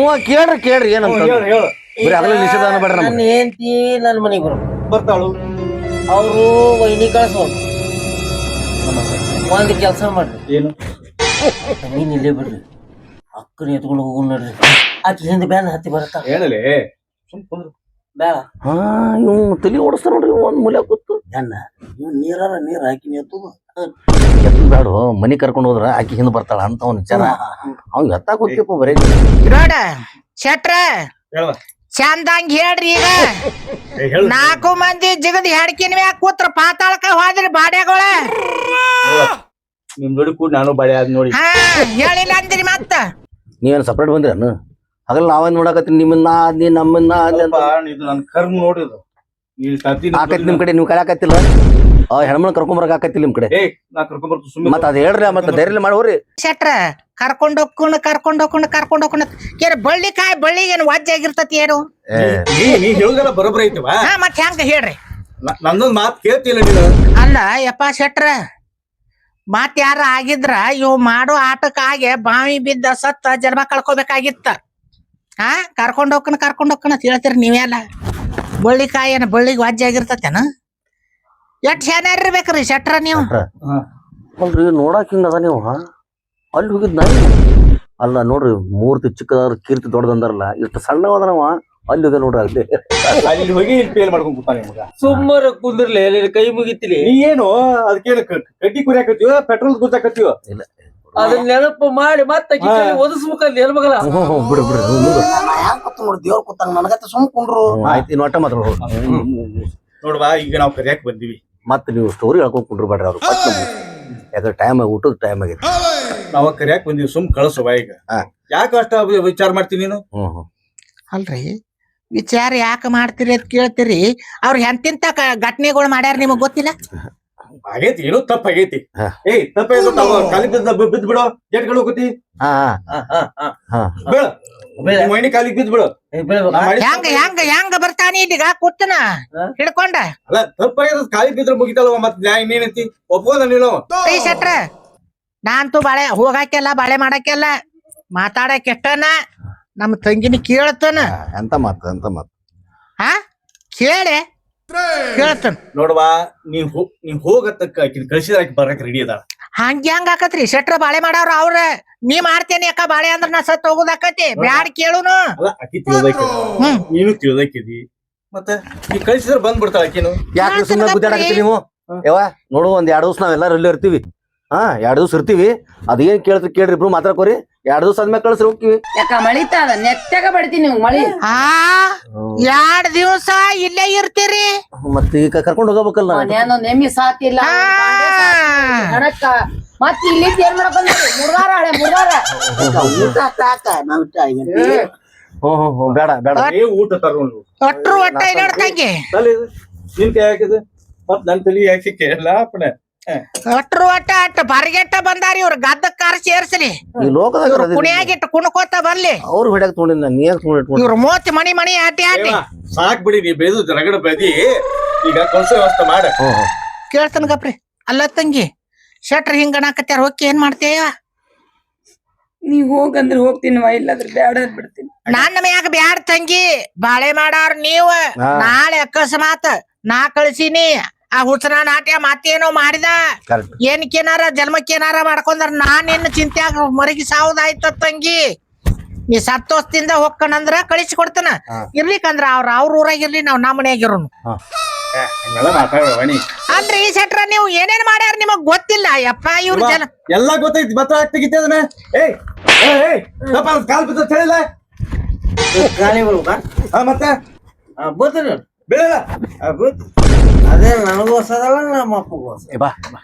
ಹ್ಞೂ ಕೇಳ್ರಿ ಕೇಳ್ರಿ ಏನಂತ ಹೇಳು ಹೇಳು. ಬರೀ ಅಗಲ ನಿಷೇಧ ಬೇಡ್ರಿ ನನ್ನ ಹೆಂಡತಿ ನನ್ನ ಮನೆಗೆ ಬರು ಬರ್ತಾಳು. ಅವರು ವೈನಿ ಕಳ್ಸೋರು ಒಂದ್ ಕೆಲಸ ಮಾಡ್ರಿ. ಏನು? ನೀನು ಇಲ್ಲೇ ಬಿಡ್ರಿ ಅಕ್ಕನ ಎತ್ಕೊಂಡು ಹೋಗು ನೋಡ್ರಿ. ಆಕಿ ಹಿಂದೆ ಬ್ಯಾನ್ ಹತ್ತಿ ಬರತ್ತ. ಹೇಳಲಿ? ಸುಮ್ ಕುಂದ್ರು. ಬೇಡ ಹಾ ಇವ್ ತಲಿ ಓಡಿಸ್ತಾರ ನೋಡ್ರಿ ಒಂದ್ ಮೂಲೆ ಕೂತು. ಅಣ್ಣ ಇವ್ ನೀರಾರ ನೀರ್ ಹಾಕಿ ಎತ್ತುದು ಎತ್ತು ಬೇಡ ಮನಿ ಕರ್ಕೊಂಡು ಹೋದ್ರ ಆಕಿ ಹಿಂದ್ ಬರ್ತಾಳ ಅಂತ ಅವ್ನ ವಿಚಾರ. ಅವ್ನ್ ಎತ್ತ ಗೊತ್ತಿಪ್ಪ ಬರೀ. ನೋಡ ಶೆಟ್ರ ಚಂದಂಗ್ ಹೇಳ್ರಿ ಈಗ. ನಾಲ್ಕು ಮಂದಿ ಜಿಗದ್ ಹೆಡ್ಕಿನ ಮ್ಯಾಗ ಕೂತ್ರ ಪಾತಾಳಕ ಹೋದ್ರಿ ಬಾಡ್ಯಾಗಳ. ನಿಮ್ ಜೋಡಿ ಕೂಡ ನಾನು ಬಳೆ ಆದ್ ನೋಡಿ. ಹಾ ಹೇಳಿಲ್ಲ ಅಂದ್ರಿ ಮತ್ತ. ನೀವೇನ್ ಸಪ್ರೇಟ್ ಬಂದ್ರಿ ಅನ್ನ? ಹಗಲ್ ನಾವೇನ್ ನೋಡಕತ್ತೀನಿ ನಿಮ್ಮನ್ನ ನೀ ನಮ್ಮನ್ನ ಇದು ಕರ್ಮ ನೋಡಿದ್ರು ಆಕೈತಿ ನಿಮ್ ಕಡೆ ನೀವು ಕಳ್ಯಾಕತ್ತಿಲ್ಲ ಆ ಹೆಣ್ಮನ್ ಕರ್ಕೊಂಡ್ ಬರಕ್ ನಿಮ್ ಕಡೆ? ಏ ನಾ ಕರ್ಕೊಂಡ್ ಬರ್ತು ಸುಮ್ಮನೆ ಮತ್ತ ಅದ್ ಹೇಳ್ರಿ ಮತ್ತ ಧೈರ್ಯ ಮಾಡೋರಿ. ಶೆಟ್ರ ಕರ್ಕೊಂಡ್ ಹೋಗ್ಕೊಂಡು ಕರ್ಕೊಂಡ್ ಹೋಗ್ಕೊಂಡು ಕರ್ಕೊಂಡ್ ಹೋಗ್ಕೊಂಡ್ ಏನ್ ಬಳ್ಳಿ ಕಾಯಿ ಬಳ್ಳಿ ಏನ್ ವಾಜ್ಯ ಆಗಿರ್ತತಿ ಏನು ನೀ ನೀ ಹೇಳುದಲ್ಲ ಬರೋಬ್ಬರ ಐತವ? ಹಾ ಮತ್ ಹೆಂಗ ಹೇಳ್ರಿ? ನಂದೊಂದ್ ಮಾತ್ ಕೇಳ್ತಿಲ್ಲ ನೀನು. ಅಲ್ಲ ಯಪ್ಪ ಶೆಟ್ರ ಮತ್ ಯಾರ ಆಗಿದ್ರ ಇವ್ ಮಾಡೋ ಆಟಕ್ಕಾಗೆ ಬಾವಿ ಬಿದ್ದ ಸತ್ತ ಜನ್ಮ ಕಳ್ಕೊಬೇಕಾಗಿತ್ತ. ಹಾ ಕರ್ಕೊಂಡ್ ಹೋಗ್ಕನ ಕರ್ಕೊಂಡ್ ಹೋಗ್ಕೊಂಡ್ ಅಂತ ಹೇಳ್ತೀರಿ ನೀವೆಲ್ಲ? ಬಳ್ಳಿ ಕಾಯಿ ಏನ ಬಳ್ಳಿಗೆ ವಾಜ್ಯ ಆಗಿರ್ತತೇನ? ಎಷ್ಟ್ ಶಾನ್ಯಾರ ಬೇಕ್ರಿ ಶೆಟ್ರ ನೀವು. ಅಲ್ರಿ ನೋಡಾಕ್ ಹಿಂಗ ಅದ ನೀವು ಅಲ್ಲಿ ಹೋಗಿದ್ ನಾ ಅಲ್ಲ ನೋಡ್ರಿ ಮೂರ್ತಿ ಚಿಕ್ಕದಾದ್ರ ಕೀರ್ತಿ ದೊಡ್ಡದಂದಾರಲ್ಲ ಇಷ್ಟು ಸಣ್ಣವದ ನಾವ ಅಲ್ಲಿ ಹೋಗಿ ನೋಡ್ರಿ ಅಲ್ಲಿ. ಅಲ್ಲಿ ಹೋಗಿ ಇಲ್ಲಿ ಫೇಲ್ ಮಾಡ್ಕೊಂಡ್ ಕೂತಾನೆ ಸುಮ್ಮರ ಕುಂದ್ರಲಿ ಅಲ್ಲಿ ಕೈ ಮುಗಿತಿಲಿ. ನೀ ಏನು ಅದಕ್ಕೇನು ಕ- ಕಡ್ಡಿ ಕುರಿಯಾಕತ್ತೀವ ಪೆಟ್ರೋಲ್ ಗುದ್ದಾಕತ್ತೀವ ಅದನ್ನ ನೆನಪು ಮಾಡಿ ಮತ್ತೆ ಒದಿಸ್ಬೇಕಲ್ಲ ಹ್ಞೂ ಬಿಡು ಬಿಡು ಕೂತ್ ನೋಡಿ ದೇವ್ರ ಕೂತಾನ ನನಗತ್ತ ಸುಮ್ ಕುಂಡ್ರು ಆಯ್ತು ಇನ್ನು ಒಟ್ಟ ಮಾತ್ರ ನೋಡ್ವಾ ಈಗ ನಾವು ಕರಿಯಾಕ್ ಬಂದಿವಿ. ಮತ್ತೆ ನೀವು ಸ್ಟೋರಿ ಹೇಳ್ಕೊಂಡು ಕುಂಡ್ರಬೇಡ್ರಿ ಅವ್ರು. ಫಸ್ಟ್ ಯಾಕಂದ್ರೆ ಟೈಮ್ ಊಟದ ಟೈಮ್ ಆಗಿದೆ. ನಾವ ಕರಿಯಾಕ್ ಬಂದಿವಿ ಸುಮ್ ಕಳ್ಸುವ ಈಗ ಹಾ. ಯಾಕೆ ಅಷ್ಟ ವಿ- ವಿಚಾರ ಮಾಡ್ತೀನಿ ನೀನು? ಹ್ಞೂ ಹ್ಞೂ ಅಲ್ರಿ ವಿಚಾರ ಯಾಕೆ ಮಾಡ್ತೀರಿ ಅಂತ ಕೇಳ್ತೀರಿ? ಅವ್ರ ಎಂತಿಂತ ಘಟನೆಗಳು ಮಾಡ್ಯಾರ ನಿಮಗ್ ಗೊತ್ತಿಲ್ಲ? ಆಗೈತಿ ಏನೋ ತಪ್ಪ ಆಗೈತಿ. ಹಾ. ಏಯ್ ತಪ್ಪ ಬಿದ್ದ ಹಾ ಬಿಡು ಜಟ್ಗಳು ಹೋಗತಿ ಹಾ ಹಾ. ಹಾ ಹಾ. ನಿಮ್ಮ ಮೈನಿ ಕಾಲಿಗೆ ಬಿದ್ದು ಬಿಡು ನಾ ಮಾಡಿದ್ ಹೆಂಗ ಹೆಂಗ ಹೆಂಗ ಬರ್ತಾನೆ ಇಲ್ಲಿಗ ಕೂತನ. ಹಾ? ಹಿಡ್ಕೊಂಡ. ಅಲ್ಲ ತಪ್ಪ ಆಗ್ಯದ ಕಾಲಿಗೆ ಬಿದ್ರೆ ಮುಗಿತಲ್ವ ಮತ್ ನ್ಯಾಯ ಇನ್ನೇನೈತಿ ಒಪ್ಕೋದ ನೀನು. ಈ ಶೆಟ್ರ ನಾನ್ತು ಬಾಳೆ ಹೋಗಾಕೆಲ್ಲ ಬಾಳೆ ಮಾಡಕ್ಕೆಲ್ಲ ಮಾತಾಡಕ್ ಎಷ್ಟನ? ನಮ್ಮ ತಂಗಿನ ಕೇಳ್ತಾನ. ಎಂತ ಮಾತು ಎಂತ ಮಾತು? ಹಾ ಕೇಳಿ. ಕೇಳ್ತಾನ. ನೋಡ್ವಾ ನೀ ಹೋ ನೀವ್ ಹೋಗತ್ತಕ್ಕ ಆಕಿನ ಕಳ್ಸಿದ್ರ ಆಕಿ ಬರಕ್ ರೆಡಿ ಅದ ಹಂಗ ಹೆಂಗ ಆಕತ್ರಿ? ಶೆಟ್ರ ಬಾಳೆ ಮಾಡವ್ರ ಅವ್ರ. ನೀ ಮಾಡ್ತೇನೆ ಅಕ್ಕ ಬಾಳೆ ಅಂದ್ರ ನಾ ಸತ್ ಹೋಗುದಾಕತಿ ಬ್ಯಾಡ್ ಕೇಳುನು. ಅಲ್ಲ ಆಕಿ ತಿಳ್ದೈತಿ ಹ್ಮ್. ನೀನು ತಿಳ್ದೈಕಿದಿ. ಮತ್ತೆ ನೀ ಕಳ್ಸಿದ್ರ ಬಂದ್ ಬಿಡ್ತಾಳ ಆಕಿನು ಯಾಕೆ ಸುಮ್ಮನೆ ನೀವು? ಯಾವ ನೋಡು ಒಂದ್ ಎರಡು ದಿವಸ ನಾವೆಲ್ಲರೂ ಇಲ್ಲಿ ಇರ್ತೀವಿ. ಹಾ ಎರಡು ದಿವ್ಸ ಇರ್ತೀವಿ. ಅದೇನ್ ಕೇಳ್ತೀರಿ ಕೇಳ್ರಿ ಇಬ್ರು ಮಾತ್ರ ಕೊರಿ. ಎರಡು ದಿವಸ ಆದ್ಮೇಲೆ ಕಳ್ಸ್ರಿ ಹೋಗ್ತೀವಿ. ಯಾಕ ಮಳಿತಾದ ನೆತ್ತಾಗ ಬಡ್ತೀನಿ ನೀವು ಮಳಿ. ಆ ಎರಡ್ ದಿವಸ ಇಲ್ಲೇ ಇರ್ತೀರಿ. ಮತ್ತೆ ಈಗ ಕರ್ಕೊಂಡು ಹೋಗಬೇಕಲ್ಲ ಏನೋ ನೆಮ್ಮಿ ಸಾತಿಲ್ಲ ಮತ್ತ ಹಣಕ್ಕ ಮತ್ ಇಲ್ಲಿ ಏನ್ ಮಾಡಕ್ ಬಂದ್ರಿ? ಮುರ್ಗಾರ ಹಳೆ ಮುರ್ಗಾರ ಊಟ ಸಾಕ ನಾವ್ ಹ್ಮ್ ಹ್ಮ್ ಹ್ಮ್ ಬೇಡ ಬೇಡ. ಏ ಊಟ ತರೋಣ ಒಟ್ರು ಒಟ್ಟ ಇದ್ದಾಡ್ ತಂಗಿ ತಲೆ ಇದು. ನಿನ್ ಕೈ ಹಾಕಿದ ಮತ್ ನನ್ ತಲಿ ಯಾಕೆ ಕೇಳಲ್ಲ ಅಪ್ಪನ ಒಟ್ರು ಒಟ್ಟ ಅಟ್ಟ ಬರಿಗೆಟ್ಟ ಬಂದಾರಿ ಇವ್ರ. ಗದ್ದಕ್ ಕಾರ ಸೇರ್ಸಲಿ. ಈ ಲೋಕದಾಗ ಇವ್ರ ಕುಣಿಯಾಗಿಟ್ಟು ಕುಣ್ಕೋತ ಬರ್ಲಿ. ಅವ್ರು ಹೊಡ್ಯಾಕ ತೊಗೊಂಡಿನ ನೀ ಯಾಕೆ ತೊಗೊಂಡು ಇವ್ರ ಮೂವತ್ತು ಮಣಿ ಮಣಿ ಆಟಿ ಆಟಿ. ಸಾಕ್ ಬಿಡಿ ನೀ ಬೇದು ರಗಡ ಬದಿ. ಈಗ ಕಳ್ಸೋ ವ್ಯವಸ್ಥೆ ಮಾಡ. ಕೇಳ್ತಾನ ಗಪ್ರಿ. ಅಲ್ಲ ತಂಗಿ ಶೆಟ್ರ್ ಹಿಂಗ ಅನ್ನಾಕತ್ಯಾರ ಹೋಗಿ ಏನ್ ಮಾಡ್ತೇಯ? ನೀವ್ ಹೋಗಂದ್ರ ಹೋಗ್ತೀನಿ ಇಲ್ಲಾಂದ್ರ ಬ್ಯಾಡ ಬಿಡ್ತೀನಿ. ನನ್ನ ಮ್ಯಾಗ ಬ್ಯಾಡ ತಂಗಿ ಬಾಳೆ ಮಾಡಾರ ನೀವ್. ನಾಳೆ ಅಕಸ್ಮಾತ್ ನಾ ಕಳ್ಸಿನಿ. ಆ ಹುಚ್ಚನ ನಾಟ್ಯ ಮಾತೇನೋ ಮಾಡಿದ. ಕರೆಕ್ಟ್ ಏನಕ್ಕೇನಾರ ಜನ್ಮಕ್ಕೇನಾರ ಮಾಡ್ಕೊಂಡ್ರ ನಾನ್ ಇನ್ನು ಚಿಂತ್ಯಾಗ ಮರಗಿ ಸಾವುದಾಯ್ತ ತಂಗಿ. ನೀ ಸತ್ತೋಸ್ತಿಂದ ಹೊಕ್ಕನಂದ್ರ ಕಳಿಸಿ ಕೊಡ್ತಾನ. ಹಾ. ಇರ್ಲಿಕ್ಕಂದ್ರ ಅವ್ರ ಅವ್ರ ಊರಾಗಿರ್ಲಿ ನಾವ್ ನಮ್ಮ ಮನ್ಯಾಗ ಇರೋನು. ಹಂಗೆಲ್ಲ ಮಾತಾಡುವ ನೀ ಅಲ್ರಿ ಈ ಸೆಟ್ರ ನೀವು ಏನೇನ್ ಮಾಡ್ಯಾರ ನಿಮಗ್ ಗೊತ್ತಿಲ್ಲ. ಯಪ್ಪ ಇವ್ರ ಜನ ಎಲ್ಲಾ ಗೊತ್ತೈತಿ ಭತ್ತ ಆಗ್ತಿಗಿತ್ತೆ ಅದನ್ನ. ಏಯ್ ಏಯ್, ಏಯ್ ತಪ್ಪ ಅದು ಕಾಲ್ ಬಿದ್ದ ಹೇಳಿಲ್ಲ. ಗಾಳಿ ಬರ್ಬೇಕಾ ಹಾ ಮತ್ತೆ? ಬರ್ತೇನೆ ಬೀಳಲ್ಲ. ಅದೇ ನನಗೂ ಹೊಸದಲ್ಲ ನಮ್ಮ ಅಪ್ಪಗೂ ಹೊಸ ಏ ಬಾ ಬಾ.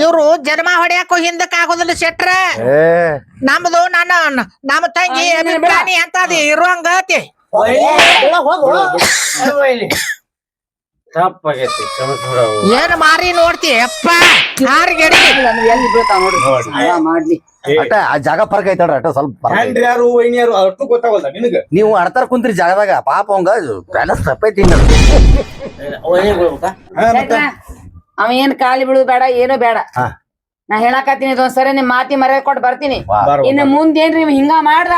ಇವ್ರು ಜನ್ಮ ಹೊಡೆಯಕ್ಕ ಹಿಂದಕ್ಕೆ ಆಗೋದಿಲ್ಲ ಶೆಟ್ರ. ಏ. ನಮ್ದು ನನ್ನ ನಮ್ಮ ತಂಗಿ ಪ್ರಾಣಿ ಅಂತ ಇರುವಂಗತಿ ತಪ್ಪಾಗೈತಿ ಕ್ಷಮಿಸ್ಬಿಡವು ಏನ್ ಮಾರಿ ನೋಡ್ತಿ ಅಪ್ಪ ಯಾರಿಗೆ ಎಲ್ಲಿ ಬೀಳ್ತಾವ ಮಾಡ್ಲಿ. ಅಟ ಆ ಜಾಗ ಫರ್ಕ್ ಐತಡ್ರ ಅಟ ಸ್ವಲ್ಪ ಫರ್ಕ್ ಐತಿ. ಹ್ಯಾಂಡ್ರಿ ಯಾರು ವೈನ್ಯಾರು ಅಷ್ಟು ಗೊತ್ತಾಗಲ್ಲ ನಿನಗ? ನೀವು ಅಡ್ತಾರ ಕುಂತ್ರಿ ಜಾಗದಾಗ ಪಾಪ ಅವಂಗ ಬ್ಯಾಲೆನ್ಸ್ ತಪ್ಪೈತಿ ಹಾ, ಮತ್ತೆ? ಅವ ಏನ್ ಕಾಲಿ ಬಿಡುದು ಬೇಡ ಏನು ಬೇಡ. ಹಾ. ನಾ ಹೇಳಕತ್ತೀನಿ ಇದೊಂದ್ಸರಿ ನಿಮ್ ಮಾತಿ ಮರ್ಯಾದೆ ಕೊಟ್ಟು ಬರ್ತೀನಿ. ವಾ. ಬಾರೋ, ಇನ್ನು. ಮುಂದೇನ್ರಿ ಹಿಂಗ ಮಾಡ್ದ?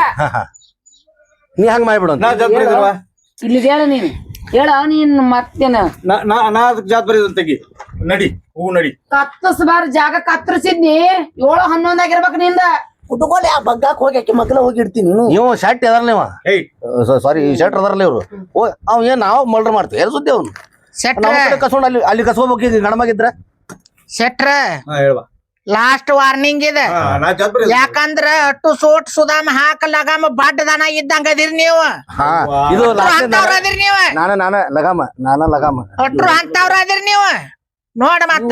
ನೀ ಹಂಗ ಮಾಡ್ಬಿಡು ಅಂತ. ನಾ ಜಾತ್ ಬರೀದಿಲ್ವಾ ಇಲ್ಲಿ ಹೇಳ ನೀನು. ಹೇಳ ನೀನ್ ಮತ್ತೇನ ನಾ ನಾ ನಾ ಅದಕ್ಕೆ ಜಾತ್ ಬರೀದ್ ತೆಗಿ. ನಡಿ ಹೂ ನಡಿ. ಕತ್ತರಿಸಬಾರ ಜಾಗ ಕತ್ತರಿಸಿದ್ನಿ. ಏಳು ಹನ್ನೊಂದಾಗಿರ್ಬೇಕು ನಿಂದ. ಕುಟ್ಕೊಳ್ಳಿ ಆ ಬಗ್ಗಾಕ್ ಹೋಗಿ ಆಕಿ ಮಗ್ಲ ಹೋಗಿ ಇಡ್ತೀನಿ ನೀನು. ನೀವು ಶರ್ಟ್ ಎದಾರಲ್ಲ ಇವ? ಏಯ್. ಸಾರಿ ಶರ್ಟ್ ಅದಾರಲ್ಲ ಇವ್ರು? ಓ ಅವ್ ಏನ್ ನಾವು ಮಲ್ಡ್ರ್ ಮಾಡ್ತೀವಿ? ಎಲ್ಲ ಸುದ್ದಿ ಅವ್ನು? ಶೆಟ್ರ. ಕಸ್ಕೊಂಡು ಅಲ್ಲಿ ಅಲ್ಲಿ ಕಸ್ಕೋಬೇಕು ಈಗ ಗಣಮಾಗಿದ್ರ ಶೆಟ್ರ. ಹಾ ಹೇಳ್ಬಾ. ಲಾಸ್ಟ್ ವಾರ್ನಿಂಗ್ ಇದೆ. ಯಾಕಂದ್ರ ಅಟ್ಟು ಸೋಟ್ ಸುದಾಮ ಹಾಕ ಲಗಾಮ ಬಡ್ಡ ದನ ಇದ್ದಂಗ ಅದಿರಿ ನೀವು. ಹಾ ಇದು ಅಟ್ರು last ಅಂತವ್ರ ಅದಿರಿ ನೀವು. ನಾನ ನಾನ ಲಗಾಮ ನಾನ ಲಗಾಮ. ಅಟ್ರು ಅಂತವ್ರ ಅದಿರಿ ನೀವು. ನೋಡ ಮತ್ತ.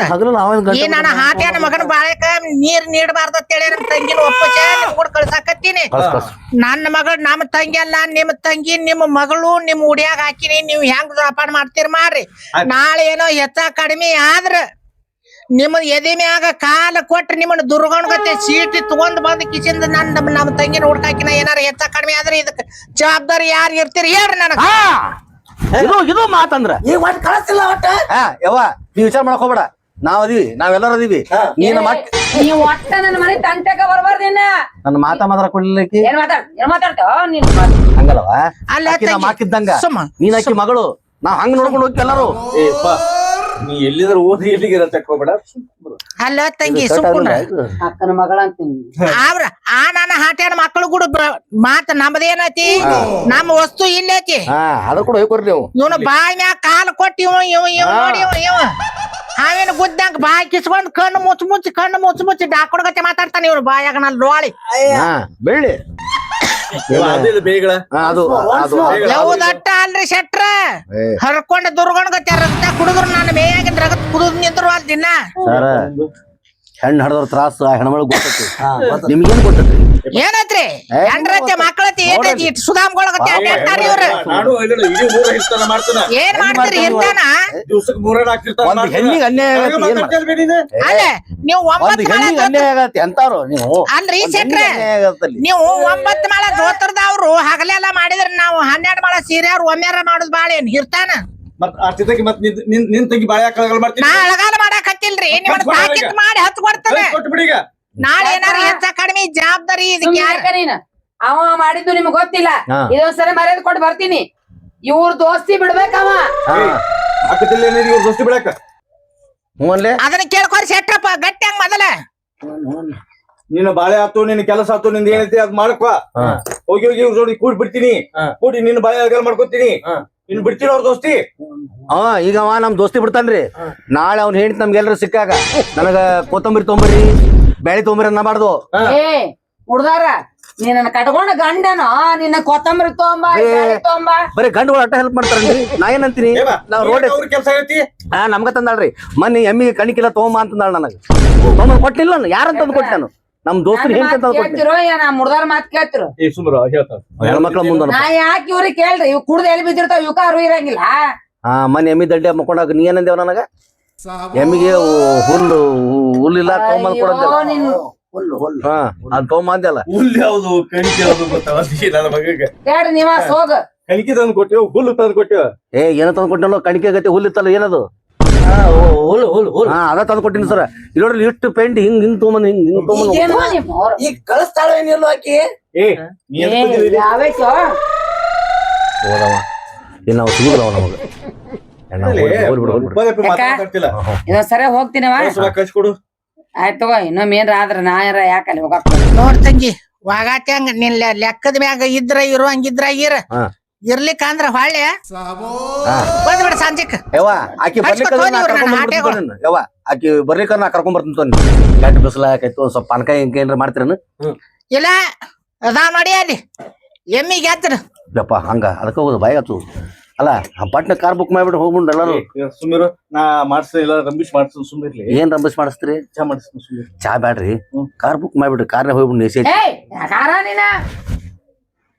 ಈ ನನ್ನ ಹಾಟ್ಯಾನ ಮಗನ ಬಾಳೆಕ ನೀರ್ ನೀಡಬಾರ್ದ ಅಂತೇಳಿ ನಮ್ ತಂಗಿನ ಒಪ್ಪಚ ಕೂಡ ಕಳ್ಸಾಕತ್ತೀನಿ. ಕಳ್ಸ್ ಕಳ್ಸ್. ನನ್ನ ಮಗಳು ನಮ್ಮ ತಂಗಿ ಅಲ್ಲ ನಿಮ್ ತಂಗಿ ನಿಮ್ಮ ಮಗಳು ನಿಮ್ ಉಡಿಯಾಗ ಹಾಕಿನಿ ನೀವ್ ಹೆಂಗ್ ಜೋಪಾನ ಮಾಡ್ತೀರಿ ಮಾಡ್ರಿ. ನಾಳೆ ಏನೋ ಹೆಚ್ಚ ಕಡಿಮೆ ಆದ್ರ ನಿಮ್ಮ ಎದೆ ಮ್ಯಾಗ ಕಾಲ ಕೊಟ್ಟು ನಿಮ್ಮನ್ನ ದುರ್ಗಣಗತೆ ಸೀಟಿ ತಗೊಂಡ್ ಬಂದ ಕಿಸಿಂದ ನನ್ ನಮ್ಮ ನಮ್ಮ ತಂಗಿನ ಹುಡ್ಕಾಕಿನ ಏನಾರ ಹೆಚ್ಚ ಕಡಿಮೆ ಆದ್ರೆ ಇದಕ್ಕೆ ಜವಾಬ್ದಾರಿ ಯಾರು ಇರ್ತೀರಿ? ಹೇಳ್ರಿ ನನಗ. ಹಾ. ಇದು ಇದು ಮಾತಂದ್ರ. ಈಗ ಒಟ್ ಕಳಿಸಿಲ್ಲ ಒಟ್ಟ? ಹಾ ಯವ್ವ ನೀವ್ ವಿಚಾರ ಮಾಡಕ್ ಹೋಗ್ಬೇಡ. ನಾವ್ ಅದೀವಿ ನಾವೆಲ್ಲರೂ ಅದೀವಿ. ನೀನ್ ಮಕ್ ನೀವ್ ಒಟ್ಟ ನನ್ನ ಮನೆ ತಂಟೆಗ ಬರ್ಬಾರ್ದು ನನ್ನ ಮಾತಾ ಮಾತ್ರ ಕೊಡ್ಲಿಕ್ಕೆ? ಏನ್ ಮಾತಾಡ್ ಏನ್ ಮಾತಾಡ್ತಾವ? ನೀನ್ ಹಂಗಲ್ವ ಅಲ್ಲ ಆಕಿ ನಾ ಸುಮ್ಮ, ನೀನ್ ಆಕಿ ಮಗಳು. ನಾವ್ ಹಂಗ್ ನೋಡ್ಕೊಂಡು ಹೋಗಿ ಎಲ್ಲರೂ. ಏ ಪಾ ನೀ ಎಲ್ಲಿದ್ರ ಓದಿ ಎಲ್ಲಿಗಿರ ಹೋಗ್ಬೇಡ ಅಲ್ಲ ತಂಗಿ ಸುಮ್ಕುಂಡ್ರ ಅಕ್ಕನ ಮಗಳ ಅಂತೀನಿ. ಅವ್ರ ಆ ನನ್ನ ಹಾಟ್ಯಾನ ಮಕ್ಕಳು ಕೂಡ ಬ- ಮಾತ ನಮ್ದೇನೈತಿ? ನಮ್ಮ ವಸ್ತು ಇಲ್ಲೈತಿ ಹಾ ಅದ್ರ ಕೂಡ ಹೋಗ್ಕೊಡ್ರಿ ನೀವು. ಇವನು ಬಾಯಿ ಮ್ಯಾಗ ಕಾಲು ಕೊಟ್ಟು ಇವ ಇವ ಇವ ನೋಡಿ ಇವ ಇವ. ಅವೇನು ಗುದ್ದಂಗ ಬಾಯಿ ಕಿಸ್ಕೊಂಡ್ ಕಣ್ಣು ಮುಚ್ಚ ಮುಚ್ಚಿ ಕಣ್ಣು ಮುಚ್ಚಿ ಮುಚ್ಚಿ ಡಾಕೊಡ್ಗತ್ತೆ ಮಾತಾಡ್ತಾನೆ ಇವ್ರು ಬಾಯಾಗ ನಾನು ಲೋಳಿ ಹಾ ಬೆಳ್ಳಿ. ಅದು ಅದು ದಟ್ಟ ಅಲ್ರಿ ಶೆಟ್ರ? ಹರ್ಕೊಂಡ್ ದುರ್ಗೊಂಡ್ ದುರ್ಗಣ್ಗತ್ತೆ ರಕ್ತ ಕುಡಿದ್ರು ನಾನು ಮೇಯಾಗಿನ ರಗತ್ ಕುಡಿದ್ ನಿಂದ್ರು ಅಲ್ ದಿನ ಸರ ಹೆಣ್ಣು ಹಡ್ದವ್ರ ತ್ರಾಸ ಆ ಹೆಣ್ಮಳಗ್ ಗೊತ್ತೈತಿ. ನಿಮ್ಗೇನ್ ಗೊತ್ತೈತಿ. ಏನತ್ರಿ? ಹೆಂಡ್ರತ್ತೆ ಏನೈತಿ ಇಟ್ ಸುಧಾಮ್ಗೊಳಗತ್ತೆ ಅಡ್ಡಾಡ್ತಾರ ಇವ್ರು. ನಾನು ಇಲ್ಲ ಇಡೀ ಮೂರ ಹಿಡ್ತಾನ ಮಾಡ್ತಾನ. ಏನ್ ಮಾಡ್ತೀರಿ? ಇರ್ತಾನ ದಿವಸಕ್ಕೆ ಮೂರನ್ನ ಹಾಕಿರ್ತಾನ ಒಂದ್ ಹೆಣ್ಣಿಗೆ ಅನ್ಯಾಯ ಆಗತ್ತೆ ಏನ್ ಮಾಡ್- ಅಲ್ಲ ನೀವು ಒಂಬತ್ತು ಮಾಳ ಹೆಣ್ಣಿಗೆ ಅನ್ಯಾಯ ಆಗತ್ತೆ ಎಂತಾರು ನೀವು? ಅಲ್ರಿ ನೀವು ಒಂಬತ್ತು ಮಾಳ ಜೋತರ್ದವ್ರು ಹಗಲೆಲ್ಲ ಮಾಡಿದ್ರೆ ನಾವು ಹನ್ನೆರಡು ಮಾಳ ಸೀರೆ ಅವ್ರು ಒಮ್ಮೆರ ಮಾಡುದ್ ಬಾಳ ಏನ್ ಹಿರ್ತಾನ? ಮತ್ ಅಷ್ಟಿದ್ದಕ್ಕೆ ಮತ್ ನಿನ್- ನಿನ್ ನಿನ್ ತಂಗಿ ಬಾಳೆ ಹಾಕಳಗಳು ಮಾಡ್ತೀನಿ. ನಾ ಅಳಗಾಲ ಮಾಡಕ್ ಹತ್ತಿಲ್ರಿ ಕೊಡ್ರಿ ತಾಕಿತ್ ಮಾಡಿ ಹತ್ ಕೊಡ್ತಾನೆ. ಕೊಟ್ಟು ಬಿಡಿ ಈಗ. ನಾಳೆ ಏನಾರ ಹೆಚ್ಚ ಕಡಿಮೆ ಜವಾಬ್ದಾರಿ ಇದಕ್ಕೆ ಯಾರ ನೀನ ನೀನ್? ಅವ ಮಾಡಿದ್ದು ನಿಮ್ಗೆ ಗೊತ್ತಿಲ್ಲ. ಹಾ. ಇದೊಂದ್ಸರಿ ಮರ್ಯಾದೆ ಕೊಟ್ಟು ಬರ್ತೀನಿ. ಇವ್ರ ದೋಸ್ತಿ ಬಿಡ್ಬೇಕವ. ಏನಿದೆ ಇವ್ರ ದೋಸ್ತಿ ಬಿಡಾಕ ಹ್ಞೂ ಅದನ್ನ ಕೇಳ್ಕೊರಿ ಸೆಟ್ರಪ್ಪ ಗಟ್ಟಿ ಹಂಗ ಮೊದಲ. ನಿನ್ನ ಬಾಳೆ ಆತು ನಿನ್ನ ಕೆಲಸ ಆತು ನಿಂದ ಏನೈತಿ ಅದ್ ಮಾಡ್ಕೊ. ಹಾ. ಹೋಗಿ ಹೋಗಿ ಇವ್ರ ಜೋಡಿ ಕೂಡಿ ಬಿಡ್ತೀನಿ. ಹಾ. ಕೂಡಿ ನಿನ್ನ ಬಾಳೆ ಅಗಲ್ ಮಾಡ್ಕೊತೀನಿ. ಇನ್ ಬಿಡ್ತಿರೋ ಅವ್ರ ದೋಸ್ತಿ? ಹಾ ಈಗ ಅವ ನಮ್ ದೋಸ್ತಿ ಬಿಡ್ತಾನ್ರಿ. ನಾಳೆ ಅವ್ನ ನಮ್ಗೆ ಎಲ್ರು ಸಿಕ್ಕಾಗ ನನಗ ಕೊತ್ತಂಬರಿ ತೊಂಬರಿ ಬ್ಯಾಳಿ ತೊಂಬರಿ ಅನ್ನಬಾರ್ದು ಏ ಹುಡ್ದಾರ ನೀನ್ ನನ್ನ ಕಟ್ಕೊಂಡ ಗಂಡನ ನಿನ್ನ ಕೊತ್ತಂಬರಿ ತೊಂಬ ಏ. ಬ್ಯಾಳಿ ತೊಂಬ. ಬರೀ ಗಂಡುಗಳು ಅಟ್ಟ ಹೆಲ್ಪ್ ಮಾಡ್ತಾರನ್ರಿ? ನಾ ಏನಂತೀನಿ ನಾವ್ ರೋಡ್ ಅವ್ರ ಕೆಲಸ ಐತಿ ಹಾ ನಮ್ಗ ತಂದಾಳ್ರಿ. ಮೊನ್ನೆ ಎಮ್ಮಿಗೆ ಕಣಿಕಿಲ್ಲ ತೊಗೊಂಬ ಅಂತಂದಾಳ ನನಗ. ತೊಗೊಂಬ ಕೊಟ್ಟಿಲ್ಲ ನಾನು ಯಾರಂತ ಕೊಟ್ಟೆ ನಾನು ನಮ್ ದೋಸ್ತ ಹೆಂಗ್ ತಂದ್ ಕೊಟ್ಟೆ ಕೇಳ್ತಿರೋ ಏನ ಮುಡ್ದಾರ ಮಾತ್ ಕೇಳ್ತಿರೋ? ಏ ಸುಮ್ರ ಹೇಳ್ತಾರ ಹೆಣ್ಮಕ್ಳ ಮುಂದ ನಾ ಯಾಕೆ ಇವ್ರಿಗೆ ಕೇಳ್ರಿ ಇವ್ ಕುಡ್ದು ಎಲ್ಲಿ ಬಿದ್ದಿರ್ತಾವ? ಇವಕ ಅರು ಇರಂಗಿಲ್ಲ. ಹಾ ಮನ್ ಎಮ್ಮಿ ದಡ್ಡಿ ಮಕ್ಕೊಂಡಾಗ ನೀ ಏನಂದೇವ ನನಗ? ಎಮ್ಮಿಗೆ ಹುಲ್ಲು ಹುಲ್ಲಿಲ್ಲ ಇಲ್ಲ ಕೊಡಂದೆ ಅಯ್ಯೋ, ನಿನ್ ಹುಲ್ಲು ಹುಲ್ಲು. ಹಾ ಅದ್ ತೊಗೊಂಬಂದಲ್ಲ ಹುಲ್ಲು ಯಾವ್ದು? ಕಣಿಕೆ ಯಾವ್ದು ನನ್ನ ಮಗಗೆ. ಕೇಳ್ರಿ ನಿವಾಸ್ ಹೋಗ ಕಣಿಕೆ ತಂದು ಕೊಟ್ಟೆವು ಹುಲ್ಲು ತಂದು ಕೊಟ್ಟೆವು ಏ ಏನೋ ತಂದ್ ಕೊಟ್ಟನಲ್ಲ ಕಣಿಕೆ ಗತಿ ಹುಲ್ಲಿತ್ತಲ್ಲ ಏನದು? ಹುಲ್ ಹುಲ್ ಹುಲ್ ಹಾ ಅದ ತಂದು ಕೊಟ್ಟಿನಿ ಸರ್. ಇಲ್ಲಿ ನೋಡ್ರಿ ಇಷ್ಟು ಪೇಂಟ್ ಹಿಂಗ್ ಹಿಂಗ್ ತೊಗೊಂಬಂದ್ ಹಿಂಗ್ ಹಿಂಗ್ ತೊಗೊಂಬಂದ್ ಈಗ ಕಳಿಸ್ತಾಳ ಏನಿಲ್ಲ ಆಕಿ? ಹೋದವ. ಇನ್ನು ನಾವು ನಮಗ ಇದೊಂದ್ಸರಿ ಹೋಗ್ತೀನವ? ಆಯ್ತ್ ತಗೋ ಇನ್ನೊಮ್ಮೆ ಏನ್ರ ಆದ್ರ ನಾ ಯಾರ ಯಾಕಲ್ಲಿ ಹೋಗಕ್ ನೋಡ್ ತಂಗಿ ವಾಗಾತ್ಯಂಗ ನಿನ್ ಲೆಕ್ಕದ ಮ್ಯಾಗ ಇದ್ರ ಇರು ಹಂಗಿದ್ರ ಇರ. ಹಾ. ಇರ್ಲಿಕ್ಕ ಅಂದ್ರ ಹೊಳ್ಳೆ. ಬಂದ್ಬಿಡ ಸಂಜಿಕ್. ಯವ್ವ ಆಕಿ ಬರ್ಲಿಕ್ಕ ನಾ ಕರ್ಕೊಂಡ್ ಬರ್ತೀನಿ ಯವ್ವ ಆಕಿ ಬರ್ಲಿಕ್ಕ ನಾ ಕರ್ಕೊಂಡ್ ಬರ್ತೀನಿ ತೋರಿ ಗಟ್ಟಿ ಬಿಸಿಲ ಆಕೈತು ಸ್ವಲ್ಪ ಪಾನಕ ಹಿಂಗ ಏನ್ರ ಮಾಡ್ತೀರನ ಇಲ್ಲ ಅದಾ ನೋಡಿ ಅಲ್ಲಿ. ಎಮ್ಮಿ ಗೆದ್ರ. ಯಪ್ಪ ಹಂಗ ಅದಕ್ಕೆ ಹೋಗುದು ಬಾಯ್ ಆತು ಅಲ್ಲ ಆ ಪಟ್ನ ಕಾರ್ ಬುಕ್ ಮಾಡ್ಬಿಟ್ಟು ಹೋಗ್ಬಿಟ್ಟು ಎಲ್ಲಾರು. ಸುಮ್ಮಿರು ನಾ ಮಾಡ್ಸ ಇಲ್ಲ ರಂಬಿಸ್ ಮಾಡ್ಸ ಸುಮ್ಮಿರ್ಲಿ ಏನ್ ರಂಬಿಶ್ ಮಾಡಿಸ್ತೀರಿ? ಚಾ ಮಾಡಿಸ್ತೀನಿ ಚಾ ಬ್ಯಾಡ್ರಿ. ಕಾರ್ ಬುಕ್ ಮಾಡ್ಬಿಟ್ಟು ಕಾರ್ನ ಹೋಗ್ಬಿಟ್ಟು ನೇಸಿ